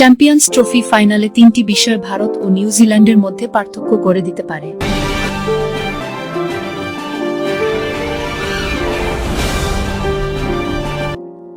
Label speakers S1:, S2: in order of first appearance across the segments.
S1: Champions trophy ফাইনালে তিনটি বিষয় ভারত ও নিউজিল্যান্ডের মধ্যে পার্থক্য করে দিতে পারে।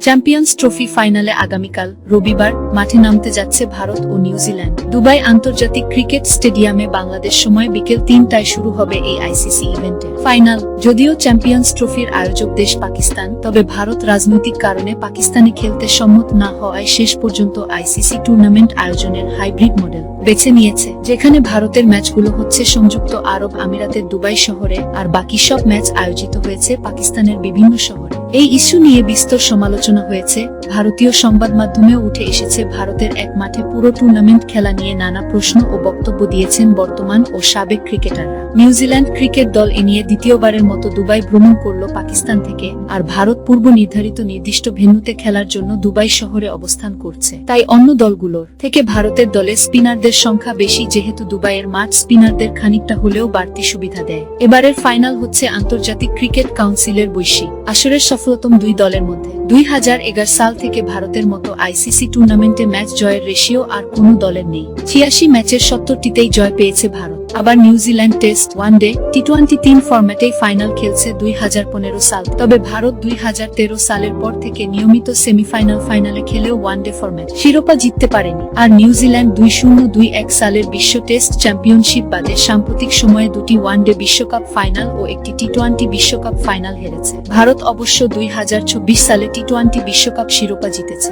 S1: চ্যাম্পিয়ন্স ট্রফি ফাইনালে আগামীকাল, রবিবার, মাঠে নামতে যাচ্ছে ভারত ও নিউজিল্যান্ড দুবাই আন্তর্জাতিক ক্রিকেট স্টেডিয়ামে বাংলাদেশ সময় বিকেল তিনটায় শুরু হবে এই আইসিসি ইভেন্টের ফাইনাল, যদিও চ্যাম্পিয়ন্স ট্রফির আয়োজক দেশ পাকিস্তান, তবে ভারত রাজনৈতিক কারণে পাকিস্তানে খেলতে সম্মত না হওয়ায় শেষ পর্যন্ত আইসিসি টুর্নামেন্ট আয়োজনের হাইব্রিড মডেল বেছে নিয়েছে, যেখানে ভারতের ম্যাচগুলো হচ্ছে সংযুক্ত আরব আমিরাতের দুবাই শহরে, আর বাকি সব ম্যাচ আয়োজিত হয়েছে পাকিস্তানের বিভিন্ন শহরে। এই ইস্যু নিয়ে বিস্তর সমালোচনা হয়েছে। ভারতীয় সংবাদ মাধ্যমেও উঠে এসেছে ভারতের এক মাঠে পুরো টুর্নামেন্ট খেলা নিয়ে নানা প্রশ্ন ও বক্তব্য দিয়েছেন বর্তমান ও সাবেক ক্রিকেটাররা। নিউজিল্যান্ড ক্রিকেট দল এ নিয়ে দ্বিতীয়বারের মতো দুবাই ভ্রমণ করল পাকিস্তান থেকে আর ভারত পূর্ব নির্ধারিত নির্দিষ্ট ভেন্যুতে খেলার জন্য দুবাই শহরে অবস্থান করছে। তাই অন্য দলগুলোর থেকে ভারতের দলে স্পিনারদের সংখ্যা বেশি যেহেতু দুবাইয়ের মাঠ স্পিনারদের খানিকটা হলেও বাড়তি সুবিধা দেয়। এবারের ফাইনাল হচ্ছে আন্তর্জাতিক ক্রিকেট কাউন্সিলের বৈশ্বিক। আসরের সফলতম দুই দলের মধ্যে। দুই হাজার এগারো সাল থেকে ভারতের মতো আইসিসি টুর্নামেন্টে ম্যাচ জয়ের রেশিও আর কোনো দলের নেই। ছিয়াশি ম্যাচের সত্তরটিতেই জয় পেয়েছে ভারত। আবার New Zealand test one day T twenty তিন ফরম্যাটেই ফাইনাল খেলছে দুই হাজার পনেরো সাল। তবে ভারত দুই হাজার তেরো সালের পর থেকে নিয়মিত সেমিফাইনাল ফাইনালে খেলেও ওয়ান ডে ফরম্যাট শিরোপা জিততে পারেনি। আর নিউজিল্যান্ড দুই শূন্য দুই এক সালের বিশ্ব টেস্ট চ্যাম্পিয়নশিপ বাদে সাম্প্রতিক সময়ে দুটি ওয়ান ডে বিশ্বকাপ ফাইনাল ও একটি টি টোয়েন্টি বিশ্বকাপ ফাইনাল হেরেছে। ভারত অবশ্য দুই হাজার চব্বিশ সালে টি টোয়েন্টি বিশ্বকাপ শিরোপা জিতেছে।